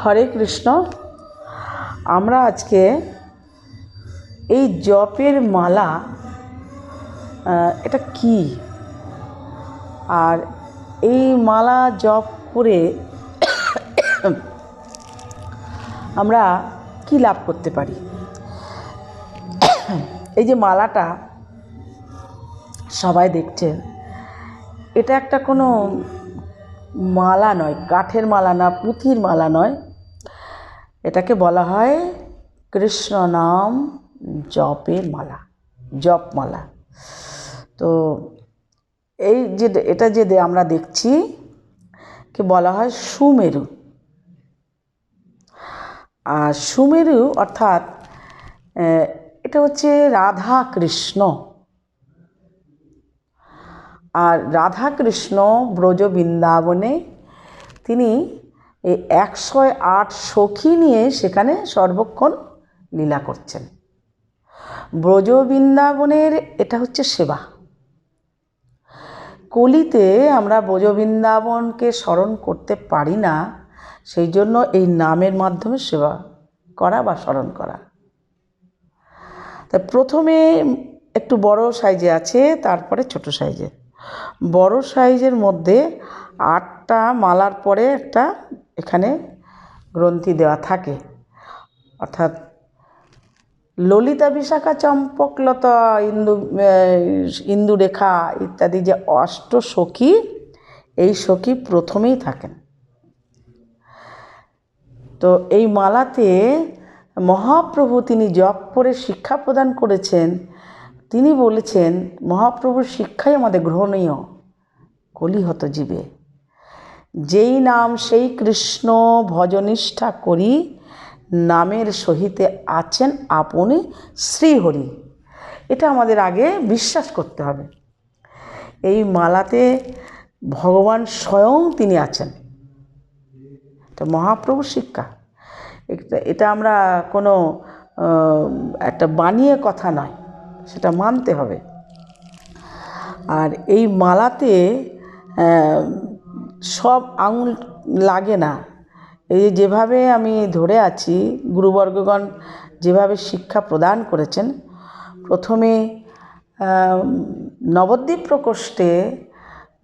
হরে কৃষ্ণ। আমরা আজকে এই জপের মালা এটা কি? আর এই মালা জপ করে আমরা কি লাভ করতে পারি? এই যে মালাটা সবাই দেখছেন এটা একটা কোনো মালা নয়, কাঠের মালা না, পুঁথির মালা নয়। এটাকে বলা হয় কৃষ্ণ নাম জপের মালা, জপ মালা। তো এই যে এটা যে আমরা দেখছি, কে বলা হয় সুমেরু। আর সুমেরু অর্থাৎ এটা হচ্ছে রাধা কৃষ্ণ। আর রাধা কৃষ্ণ ব্রজ বৃন্দাবনে তিনি এই একশো আট সখী নিয়ে সেখানে সর্বক্ষণ লীলা করছেন। ব্রজ বৃন্দাবনের এটা হচ্ছে সেবা। কলিতে আমরা ব্রজ বৃন্দাবনকে স্মরণ করতে পারি না, সেই জন্য এই নামের মাধ্যমে সেবা করা বা স্মরণ করা। তা প্রথমে একটু বড় সাইজে আছে, তারপরে ছোট সাইজে। বড় সাইজের মধ্যে আটটা মালার পরে একটা এখানে গ্রন্থি দেওয়া থাকে। অর্থাৎ ললিতা বিশাখা চম্পকলতা, ইন্দু ইন্দুরেখা ইত্যাদি যে অষ্ট সখী, এই সখী প্রথমেই থাকেন। তো এই মালাতে মহাপ্রভু তিনি জপ করে শিক্ষা প্রদান করেছেন। তিনি বলেছেন, মহাপ্রভুর শিক্ষাই আমাদের গ্রহণীয়, কলিহত জীবে। যেই নাম সেই কৃষ্ণ ভজনিষ্ঠা করি, নামের সহিতে আছেন আপনি শ্রীহরি। এটা আমাদের আগে বিশ্বাস করতে হবে। এই মালাতে ভগবান স্বয়ং তিনি আছেন। এটা মহাপ্রভুর শিক্ষা। এটা এটা আমরা কোনো একটা বানিয়ে কথা নয়। সেটা মানতে হবে। আর এই মালাতে সব আঙুল লাগে না। এই যেভাবে আমি ধরে আছি, গুরুবর্গগণ যেভাবে শিক্ষা প্রদান করেছেন, প্রথমে নবদ্বীপ প্রকোষ্ঠে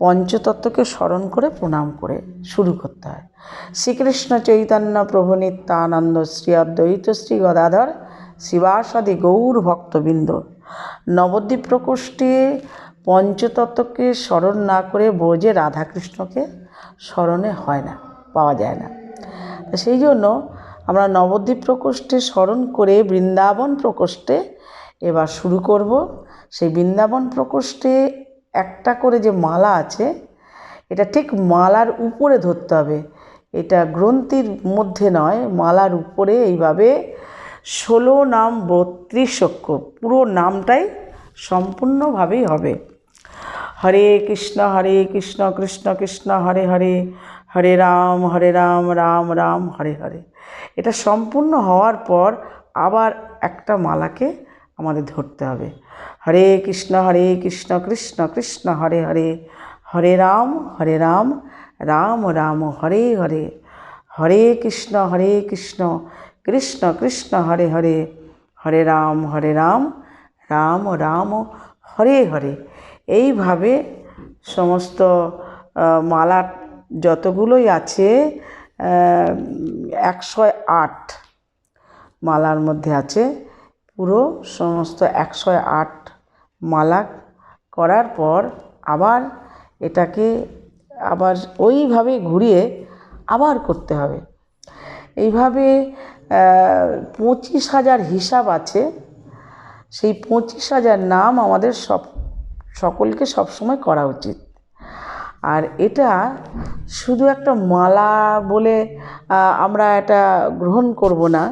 পঞ্চতত্ত্বকে স্মরণ করে প্রণাম করে শুরু করতে হয়। শ্রীকৃষ্ণ চৈতন্য প্রভু নিত্যানন্দ শ্রী অদ্বৈত শ্রী গদাধর, শিবাসাদি গৌর ভক্তবৃন্দ নবদ্বীপ প্রকোষ্ঠে পঞ্চতত্ত্বকে স্মরণ না করে বোঝে রাধাকৃষ্ণকে স্মরণে হয় না, পাওয়া যায় না। সেই জন্য আমরা নবদ্বীপ প্রকোষ্ঠে স্মরণ করে বৃন্দাবন প্রকোষ্ঠে এবার শুরু করব। সেই বৃন্দাবন প্রকোষ্ঠে একটা করে যে মালা আছে, এটা ঠিক মালার উপরে ধরতে হবে। এটা গ্রন্থির মধ্যে নয়, মালার উপরে এইভাবে ষোলো নাম বত্রিশ অক্ষর। পুরো নামটাই সম্পূর্ণভাবেই হবে। হরে কৃষ্ণ হরে কৃষ্ণ কৃষ্ণ কৃষ্ণ, হরে হরে হরে রাম হরে রাম রাম রাম, হরে হরে। এটা সম্পূর্ণ হওয়ার পর আবার একটা মালাকে আমাদের ধরতে হবে। হরে কৃষ্ণ হরে কৃষ্ণ কৃষ্ণ কৃষ্ণ, হরে হরে হরে রাম হরে রাম রাম রাম, হরে হরে। হরে কৃষ্ণ হরে কৃষ্ণ কৃষ্ণ কৃষ্ণ হরে হরে হরে রাম হরে রাম রাম রাম হরে হরে। এইভাবে সমস্ত আহ, মালা যতগুলোই আছে একশো আট মালার মধ্যে আছে পুরো সমস্ত একশো আট মালা করার পর আবার এটাকে আবার ওইভাবে ঘুরিয়ে আবার করতে হবে। এইভাবে পঁচিশ হাজার হিসাব আছে। সেই পঁচিশ হাজার নাম আমাদের সব, সকলকে সবসময় করা উচিত। আর এটা শুধু একটা মালা বলে আমরা এটা গ্রহণ করব না।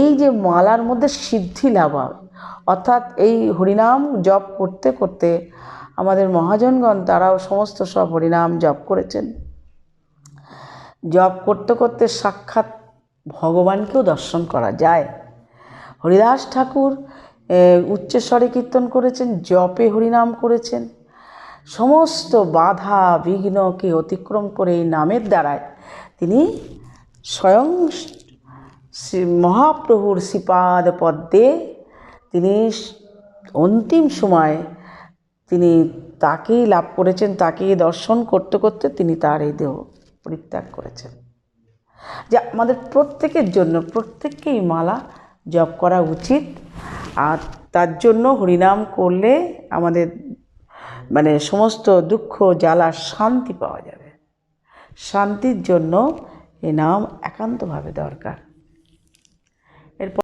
এই যে মালার মধ্যে সিদ্ধি লাভ হয় অর্থাৎ এই হরিনাম জপ করতে করতে আমাদের মহাজনগণ, তারাও সমস্ত সব হরিনাম জপ করেছেন। জপ করতে করতে সাক্ষাৎ ভগবানকেও দর্শন করা যায়। হরিদাস ঠাকুর উচ্চস্বরে কীর্তন করেছেন, জপে হরিনাম করেছেন। সমস্ত বাধা, বিঘ্নকে অতিক্রম করে এই নামের দ্বারায় তিনি স্বয়ং মহাপ্রভুর শ্রীপাদ পদ্মে তিনি অন্তিম সময় তিনি তাকেই লাভ করেছেন, তাকেই দর্শন করতে করতে তিনি তার এই দেহ পরিত্যাগ করেছেন। যে আমাদের প্রত্যেকের জন্য, প্রত্যেককেই মালা জপ করা উচিত। আর তার জন্য হরিনাম করলে আমাদের মানে সমস্ত দুঃখ, জ্বালা, শান্তি পাওয়া যাবে। শান্তির জন্য এ নাম একান্তভাবে দরকার। এরপর